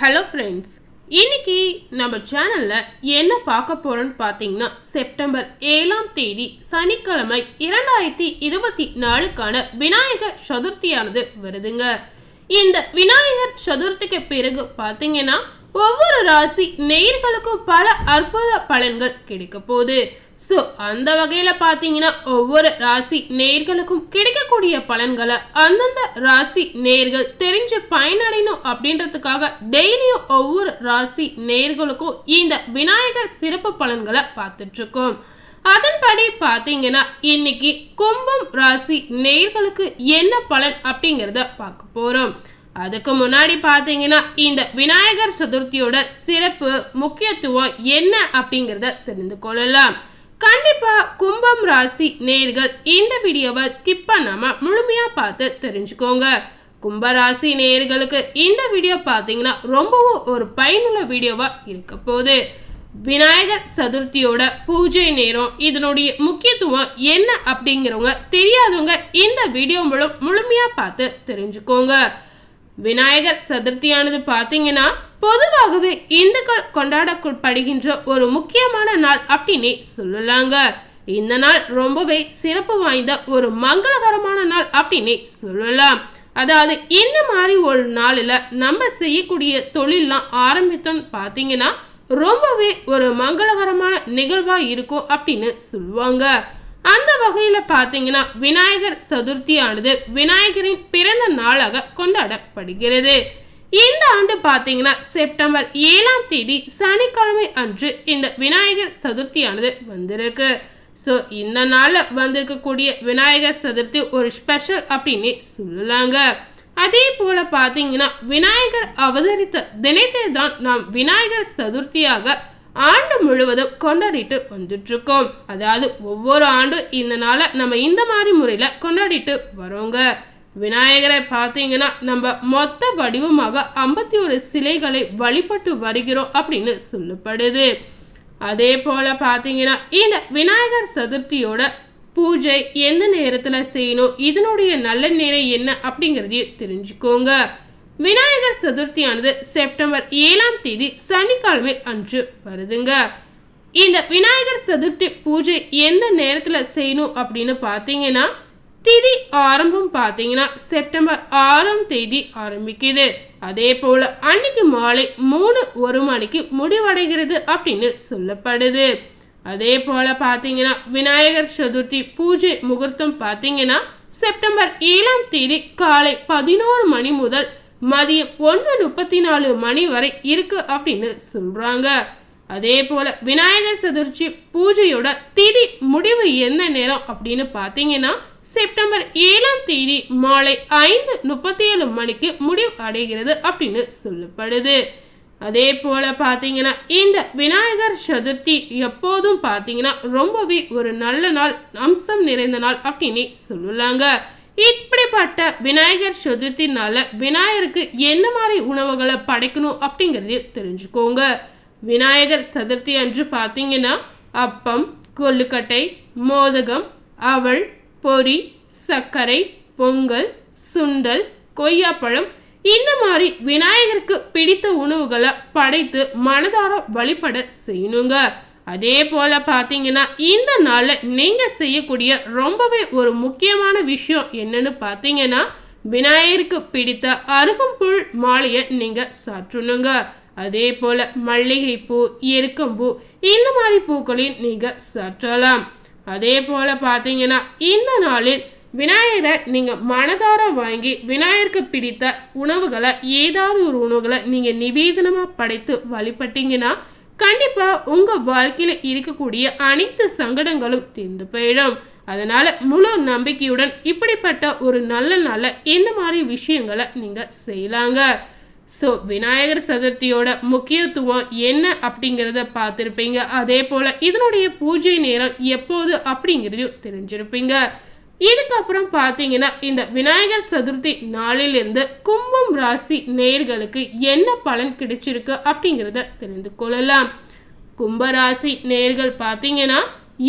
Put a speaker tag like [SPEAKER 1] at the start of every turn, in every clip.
[SPEAKER 1] Hello friends இன்னைக்கு நம்ம சேனலில் என்ன பார்க்க போகிறோன்னு பார்த்தீங்கன்னா செப்டம்பர் ஏழாம் தேதி சனிக்கிழமை இரண்டாயிரத்தி இருபத்தி நாலுக்கான விநாயகர் சதுர்த்தியானது வருதுங்க. இந்த விநாயகர் சதுர்த்திக்கு பிறகு பார்த்தீங்கன்னா ஒவ்வொரு ராசி நேர்களுக்கும் பல அற்புத பலன்கள் கிடைக்க போகுது. ஸோ அந்த வகையில் பார்த்தீங்கன்னா ஒவ்வொரு ராசி நேர்களுக்கும் கிடைக்கக்கூடிய பலன்களை அந்தந்த ராசி நேர்கள் தெரிஞ்சு பயனடையணும் அப்படின்றதுக்காக டெய்லியும் ஒவ்வொரு ராசி நேர்களுக்கும் இந்த விநாயகர் சிறப்பு பலன்களை பார்த்துட்ருக்கோம். அதன்படி பார்த்தீங்கன்னா இன்னைக்கு கும்பம் ராசி நேர்களுக்கு என்ன பலன் அப்படிங்கிறத பார்க்க போகிறோம் அதுக்கு முன்னாடி பார்த்தீங்கன்னா இந்த விநாயகர் சதுர்த்தியோட சிறப்பு முக்கியத்துவம் என்ன அப்படிங்கிறத தெரிந்து கொள்ளலாம். கண்டிப்பாக கும்பம் ராசி நேர்கள் இந்த வீடியோவை ஸ்கிப் பண்ணாமல் முழுமையாக பார்த்து தெரிஞ்சுக்கோங்க. கும்பராசி நேர்களுக்கு இந்த வீடியோ பார்த்தீங்கன்னா ரொம்பவும் ஒரு பயனுள்ள வீடியோவாக இருக்க போகுது. விநாயகர் சதுர்த்தியோட பூஜை நேரம் இதனுடைய முக்கியத்துவம் என்ன அப்படிங்கிறவங்க தெரியாதவங்க இந்த வீடியோ மூலம் முழுமையாக பார்த்து தெரிஞ்சுக்கோங்க. விநாயகர் சதுர்த்தியானது பார்த்தீங்கன்னா பொதுவாகவே இந்துக்கள் கொண்டாடப்படுகின்ற ஒரு முக்கியமான நாள் அப்படின்னே சொல்லலாங்க. இந்த நாள் ரொம்பவே சிறப்பு வாய்ந்த ஒரு மங்களகரமான நாள் அப்படின்னே சொல்லலாம். அதாவது இந்த மாதிரி ஒரு நாளில் நம்ம செய்யக்கூடிய தொழில்லாம் ஆரம்பித்தோம்னு பார்த்தீங்கன்னா ரொம்பவே ஒரு மங்களகரமான நிகழ்வாக இருக்கும் அப்படின்னு சொல்லுவாங்க. அந்த வகையில் பார்த்தீங்கன்னா விநாயகர் சதுர்த்தியானது விநாயகரின் பிறந்த நாளாக கொண்டாடப்படுகிறது. இந்த ஆண்டு பார்த்தீங்கன்னா செப்டம்பர் ஏழாம் தேதி சனிக்கிழமை அன்று இந்த விநாயகர் சதுர்த்தியானது வந்திருக்கு. ஸோ இந்த நாளில் வந்திருக்கக்கூடிய விநாயகர் சதுர்த்தி ஒரு ஸ்பெஷல் அப்படின்னு சொல்லலாங்க. அதே போல் பார்த்தீங்கன்னா விநாயகர் அவதரித்த தினத்தை தான் நாம் விநாயகர் சதுர்த்தியாக ஆண்டு முழுவதும் கொண்டாடிட்டு வந்துட்டுருக்கோம். அதாவது ஒவ்வொரு ஆண்டும் இந்த நாளை நம்ம இந்த மாதிரி முறையில் கொண்டாடிட்டு வரோங்க. விநாயகரை பார்த்தீங்கன்னா நம்ம மொத்த வடிவமாக ஐம்பத்தி ஒரு சிலைகளை வழிபட்டு வருகிறோம் அப்படின்னு சொல்லப்படுது. அதே போல் பார்த்தீங்கன்னா இந்த விநாயகர் சதுர்த்தியோட பூஜை எந்த நேரத்தில் செய்யணும் இதனுடைய நல்ல நேரம் என்ன அப்படிங்கிறதையும் தெரிஞ்சுக்கோங்க. விநாயகர் சதுர்த்தியானது செப்டம்பர் ஏழாம் தேதி சனிக்கிழமை அன்று வருதுங்க. இந்த விநாயகர் சதுர்த்தி பூஜை எந்த நேரத்தில் செய்யணும் அப்படின்னு பார்த்தீங்கன்னா திதி ஆரம்பம் பார்த்தீங்கன்னா செப்டம்பர் ஆறாம் தேதி ஆரம்பிக்குது. அதே போல் அன்னைக்கு மாலை மூணு ஒரு மணிக்கு முடிவடைகிறது அப்படின்னு சொல்லப்படுது. அதே போல் பார்த்தீங்கன்னா விநாயகர் சதுர்த்தி பூஜை முகூர்த்தம் பார்த்தீங்கன்னா செப்டம்பர் ஏழாம் தேதி காலை பதினோரு மணி முதல் மதியம் ஒன்று முப்பத்தி நாலு மணி வரை இருக்கு அப்படின்னு சொல்கிறாங்க அதே போல் விநாயகர் சதுர்த்தி பூஜையோட திதி முடிவு எந்த நேரம் அப்படின்னு பார்த்தீங்கன்னா செப்டம்பர் ஏழாம் தேதி மாலை ஐந்து முப்பத்தி ஏழு மணிக்கு முடிவு அடைகிறது அப்படின்னு சொல்லப்படுது. அதே போல் பார்த்தீங்கன்னா இந்த விநாயகர் சதுர்த்தி எப்போதும் பார்த்தீங்கன்னா ரொம்பவே ஒரு நல்ல நாள் அம்சம் நிறைந்த நாள் அப்படின்னு சொல்லலாங்க இப்படிப்பட்ட விநாயகர் சதுர்த்தினால விநாயகருக்கு என்ன மாதிரி உணவுகளை படைக்கணும் அப்படிங்கிறதையும் தெரிஞ்சுக்கோங்க. விநாயகர் சதுர்த்தி அன்று பார்த்தீங்கன்னா அப்பம் கொல்லுக்கட்டை மோதகம் அவள் பொரி சர்க்கரை பொங்கல் சுண்டல் கொய்யாப்பழம் இந்த மாதிரி விநாயகருக்கு பிடித்த உணவுகளை படைத்து மனதார வழிபட செய்யணுங்க. அதே போல் பார்த்தீங்கன்னா இந்த நாளில் நீங்கள் செய்யக்கூடிய ரொம்பவே ஒரு முக்கியமான விஷயம் என்னன்னு பார்த்தீங்கன்னா விநாயகருக்கு பிடித்த அருகம்புல் மாலையை நீங்கள் சாற்றணுங்க. அதே போல் மல்லிகைப்பூ எருக்கம்பூ இந்த மாதிரி பூக்களையும் நீங்கள் சாற்றலாம். அதே போல் பார்த்தீங்கன்னா இந்த நாளில் விநாயகரை நீங்கள் மனதார வாங்கி விநாயகருக்கு பிடித்த உணவுகளை ஏதாவது ஒரு உணவுகளை நீங்கள் நிவேதனமாக படைத்து வழிபட்டிங்கன்னா கண்டிப்பாக உங்கள் வாழ்க்கையில் இருக்கக்கூடிய அனைத்து சங்கடங்களும் தீர்ந்து போயிடும். அதனால் முழு நம்பிக்கையுடன் இப்படிப்பட்ட ஒரு நல்ல நல்ல இந்த மாதிரி விஷயங்களை நீங்கள் செய்யலாங்க ஸோ விநாயகர் சதுர்த்தியோட முக்கியத்துவம் என்ன அப்படிங்கிறத பார்த்துருப்பீங்க. அதே போல் இதனுடைய பூஜை நேரம் எப்போது அப்படிங்கிறதையும் தெரிஞ்சிருப்பீங்க. இதுக்கப்புறம் பார்த்தீங்கன்னா இந்த விநாயகர் சதுர்த்தி நாளிலிருந்து கும்பம் ராசி நேர்களுக்கு என்ன பலன் கிடைச்சிருக்கு அப்படிங்கிறத தெரிந்து கொள்ளலாம். கும்பராசி நேர்கள் பார்த்தீங்கன்னா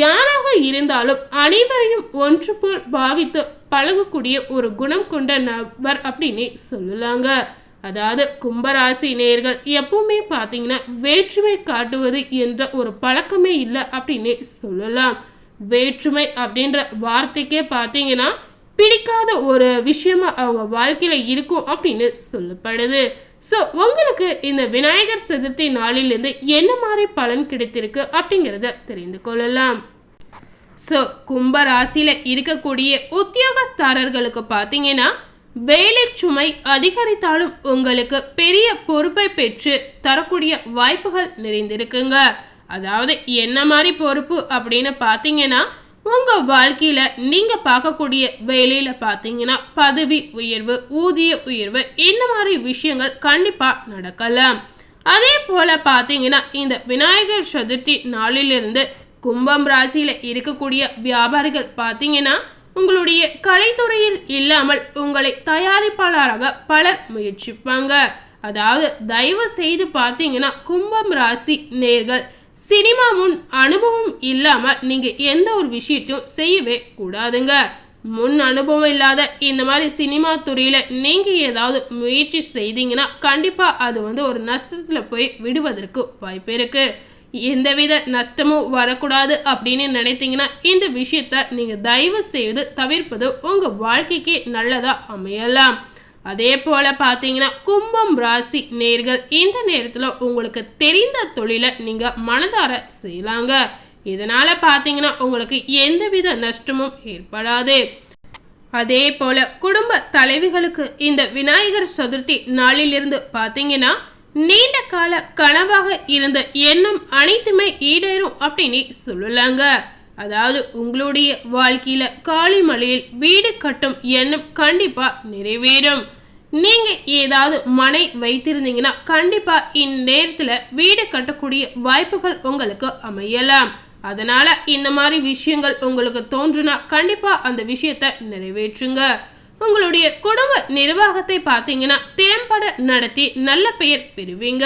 [SPEAKER 1] யாராக இருந்தாலும் அனைவரையும் ஒன்று போல் பாவித்து பழகக்கூடிய ஒரு குணம் கொண்ட நபர் அப்படின்னு சொல்லலாங்க. அதாவது கும்பராசி நேர்கள் எப்பவுமே பார்த்தீங்கன்னா வேற்றுமை காட்டுவது என்ற ஒரு பழக்கமே இல்லை அப்படின்னு சொல்லலாம். வேற்றுமை அப்படின்ற வார்த்தைக்கே பார்த்தீங்கன்னா பிடிக்காத ஒரு விஷயமா அவங்க வாழ்க்கையில் இருக்கும் அப்படின்னு சொல்லப்படுது. ஸோ உங்களுக்கு இந்த விநாயகர் சதுர்த்தி நாளிலிருந்து என்ன மாதிரி பலன் கிடைத்திருக்கு அப்படிங்கிறத தெரிந்து கொள்ளலாம். ஸோ கும்ப ராசியில் இருக்கக்கூடிய உத்தியோகஸ்தாரர்களுக்கு பார்த்தீங்கன்னா வேலை சுமை அதிகரித்தாலும் உங்களுக்கு பெரிய பொறுப்பை பெற்று தரக்கூடிய வாய்ப்புகள் நிறைந்திருக்குங்க. அதாவது என்ன மாதிரி பொறுப்பு அப்படின்னு பார்த்தீங்கன்னா உங்கள் வாழ்க்கையில் நீங்கள் பார்க்கக்கூடிய வேலையில் பார்த்தீங்கன்னா பதவி உயர்வு ஊதிய உயர்வு இந்த மாதிரி விஷயங்கள் கண்டிப்பாக நடக்கலாம். அதே போல் பார்த்தீங்கன்னா இந்த விநாயகர் சதுர்த்தி நாளிலிருந்து கும்பம் ராசியில் இருக்கக்கூடிய வியாபாரிகள் பார்த்தீங்கன்னா உங்களுடைய கலைத்துறையில் இல்லாமல் உங்களை தயாரிப்பாளராக பலர் முயற்சிப்பாங்க. அதாவது தயவு செய்து பார்த்தீங்கன்னா கும்பம் ராசி நேர்கள் சினிமா முன் அனுபவம் இல்லாமல் நீங்கள் எந்த ஒரு விஷயத்தையும் செய்யவே கூடாதுங்க. முன் அனுபவம் இல்லாத இந்த மாதிரி சினிமா துறையில் நீங்கள் ஏதாவது முயற்சி செய்தீங்கன்னா கண்டிப்பாக அது வந்து ஒரு நஷ்டத்தில் போய் விடுவதற்கு வாய்ப்பு இருக்குது எந்தவித நஷ்டமும் வரக்கூடாது அப்படின்னு நினைத்தீங்கன்னா இந்த விஷயத்த நீங்கள் தயவு செய்து தவிர்ப்பது உங்கள் வாழ்க்கைக்கு நல்லதாக அமையலாம். அதே போல் பார்த்தீங்கன்னா கும்பம் ராசி நேர்கள் இந்த நேரத்தில் உங்களுக்கு தெரிந்த தொழிலை நீங்கள் மனதார செய்யலாங்க. இதனால் பார்த்தீங்கன்னா உங்களுக்கு எந்தவித நஷ்டமும் ஏற்படாது. அதே போல குடும்ப தலைவிகளுக்கு இந்த விநாயகர் சதுர்த்தி நாளிலிருந்து பார்த்தீங்கன்னா நீண்ட கால கனவாக இருந்த எண்ணம் அனைத்துமே ஈடேறும் அப்படின்னு சொல்லலாங்க. அதாவது உங்களுடைய வாழ்க்கையில காளிமலையில் வீடு கட்டும் எண்ணம் கண்டிப்பா நிறைவேறும். நீங்கள் ஏதாவது மனை வைத்திருந்தீங்கன்னா கண்டிப்பாக இந்நேரத்தில் வீடு கட்டக்கூடிய வாய்ப்புகள் உங்களுக்கு அமையலாம். அதனால் இந்த மாதிரி விஷயங்கள் உங்களுக்கு தோன்றுனா கண்டிப்பாக அந்த விஷயத்தை நிறைவேற்றுங்க. உங்களுடைய குடும்ப நிர்வாகத்தை பார்த்தீங்கன்னா திறம்பட நடத்தி நல்ல பெயர் பெறுவீங்க.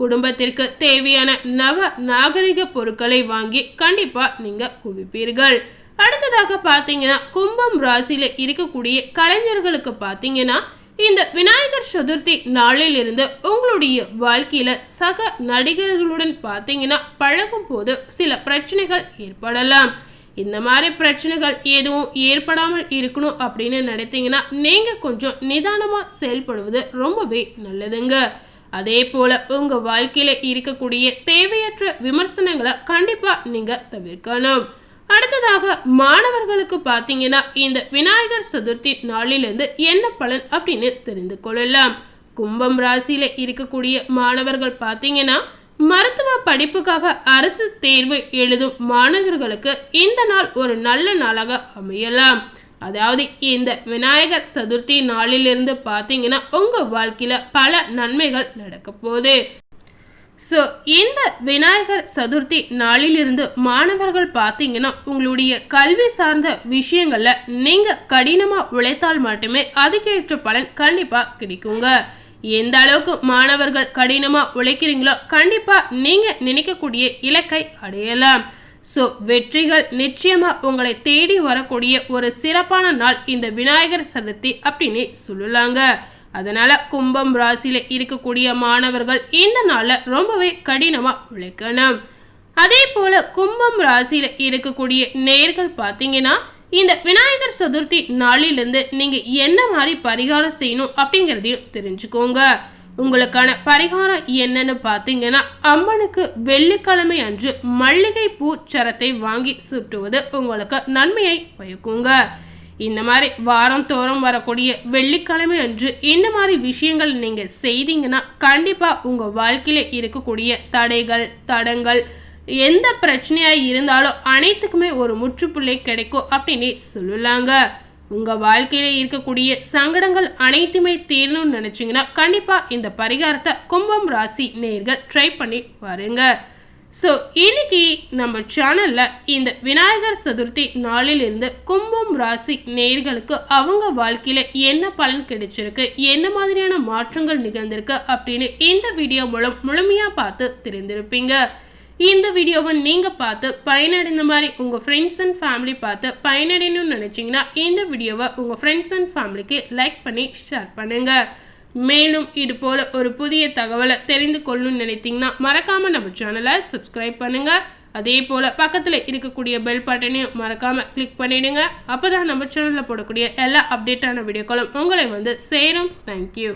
[SPEAKER 1] குடும்பத்திற்கு தேவையான நவ நாகரிக பொருட்களை வாங்கி கண்டிப்பாக நீங்கள் குவிப்பீர்கள். அடுத்ததாக பார்த்தீங்கன்னா கும்பம் ராசியில் இருக்கக்கூடிய கலைஞர்களுக்கு பார்த்தீங்கன்னா இந்த விநாயகர் சதுர்த்தி நாளில் இருந்து உங்களுடைய வாழ்க்கையில சக நடிகர்களுடன் பார்த்தீங்கன்னா பழகும் போது சில பிரச்சனைகள் ஏற்படலாம். இந்த மாதிரி பிரச்சனைகள் எதுவும் ஏற்படாமல் இருக்கணும் அப்படின்னு நினைத்தீங்கன்னா நீங்கள் கொஞ்சம் நிதானமாக செயல்படுவது ரொம்பவே நல்லதுங்க. அதே போல் உங்கள் வாழ்க்கையில் இருக்கக்கூடிய தேவையற்ற விமர்சனங்களை கண்டிப்பாக நீங்கள் தவிர்க்கணும். அடுத்ததாக மாணவர்களுக்கு பார்த்தீங்கன்னா இந்த விநாயகர் சதுர்த்தி நாளிலிருந்து என்ன பலன் அப்படின்னு தெரிந்து கொள்ளலாம். கும்பம் ராசியில் இருக்கக்கூடிய மாணவர்கள் பார்த்தீங்கன்னா மருத்துவ படிப்புக்காக அரசு தேர்வு எழுதும் மாணவர்களுக்கு இந்த நாள் ஒரு நல்ல நாளாக அமையலாம். அதாவது இந்த விநாயகர் சதுர்த்தி நாளிலிருந்து பார்த்தீங்கன்னா உங்கள் வாழ்க்கையில் பல நன்மைகள் நடக்க போகுது. ஸோ இந்த விநாயகர் சதுர்த்தி நாளிலிருந்து மாணவர்கள் பார்த்தீங்கன்னா உங்களுடைய கல்வி சார்ந்த விஷயங்களில் நீங்கள் கடினமாக உழைத்தால் மட்டுமே அதுக்கேற்ற பலன் கண்டிப்பாக கிடைக்குங்க. எந்த அளவுக்கு மாணவர்கள் கடினமாக உழைக்கிறீங்களோ கண்டிப்பாக நீங்கள் நினைக்கக்கூடிய இலக்கை அடையலாம். ஸோ வெற்றிகள் நிச்சயமாக உங்களை தேடி வரக்கூடிய ஒரு சிறப்பான நாள் இந்த விநாயகர் சதுர்த்தி அப்படின்னு சொல்லலாங்க. அதனால் கும்பம் ராசியில் இருக்கக்கூடிய மாணவர்கள் இந்த நாளில் ரொம்பவே கடினமாக உழைக்கணும். அதே போல் கும்பம் ராசியில் இருக்கக்கூடிய நேர்கள் பார்த்தீங்கன்னா இந்த விநாயகர் சதுர்த்தி நாளிலிருந்து நீங்கள் என்ன மாதிரி பரிகாரம் செய்யணும் அப்படிங்கிறதையும் தெரிஞ்சுக்கோங்க. உங்களுக்கான பரிகாரம் என்னன்னு பார்த்தீங்கன்னா அம்மனுக்கு வெள்ளிக்கிழமை அன்று மல்லிகை பூ சரத்தை வாங்கி சுட்டுவது உங்களுக்கு நன்மையை பயக்குங்க. இந்த மாதிரி வாரம் தோறும் வரக்கூடிய வெள்ளிக்கிழமை அன்று இந்த மாதிரி விஷயங்கள் நீங்கள் செய்தீங்கன்னா கண்டிப்பாக உங்கள் வாழ்க்கையில் இருக்கக்கூடிய தடைகள் தடங்கள் எந்த பிரச்சனையாக இருந்தாலும் அனைத்துக்குமே ஒரு முற்றுப்புள்ளை கிடைக்கும் அப்படின்னு சொல்லலாங்க. உங்கள் வாழ்க்கையில் இருக்கக்கூடிய சங்கடங்கள் அனைத்துமே தீரணும்னு நினச்சிங்கன்னா கண்டிப்பாக இந்த பரிகாரத்தை கும்பம் ராசி நேர்கள் ட்ரை பண்ணி பாருங்கள் ஸோ இன்னைக்கு நம்ம சேனலில் இந்த விநாயகர் சதுர்த்தி நாளிலிருந்து கும்பம் ராசி நேர்களுக்கு அவங்க வாழ்க்கையில் என்ன பலன் கிடைச்சிருக்கு என்ன மாதிரியான மாற்றங்கள் நிகழ்ந்திருக்கு அப்படின்னு இந்த வீடியோ மூலம் முழுமையாக பார்த்து தெரிந்திருப்பீங்க. இந்த வீடியோவை நீங்கள் பார்த்து பயனடைந்த மாதிரி உங்கள் ஃப்ரெண்ட்ஸ் அண்ட் ஃபேமிலி பார்த்து பயனடையணும்னு நினச்சிங்கன்னா இந்த வீடியோவை உங்கள் ஃப்ரெண்ட்ஸ் அண்ட் ஃபேமிலிக்கு லைக் பண்ணி ஷேர் பண்ணுங்கள் மேலும் இது போல் ஒரு புதிய தகவலை தெரிந்து கொள்ளணும்னு நினைத்தீங்கன்னா மறக்காமல் நம்ம சேனலை சப்ஸ்கிரைப் பண்ணுங்கள் அதே போல் பக்கத்தில் இருக்கக்கூடிய பெல் பட்டனையும் மறக்காமல் கிளிக் அப்போ தான் நம்ம சேனலில் போடக்கூடிய எல்லா அப்டேட்டான வீடியோக்களும் உங்களை வந்து சேரும். தேங்க்யூ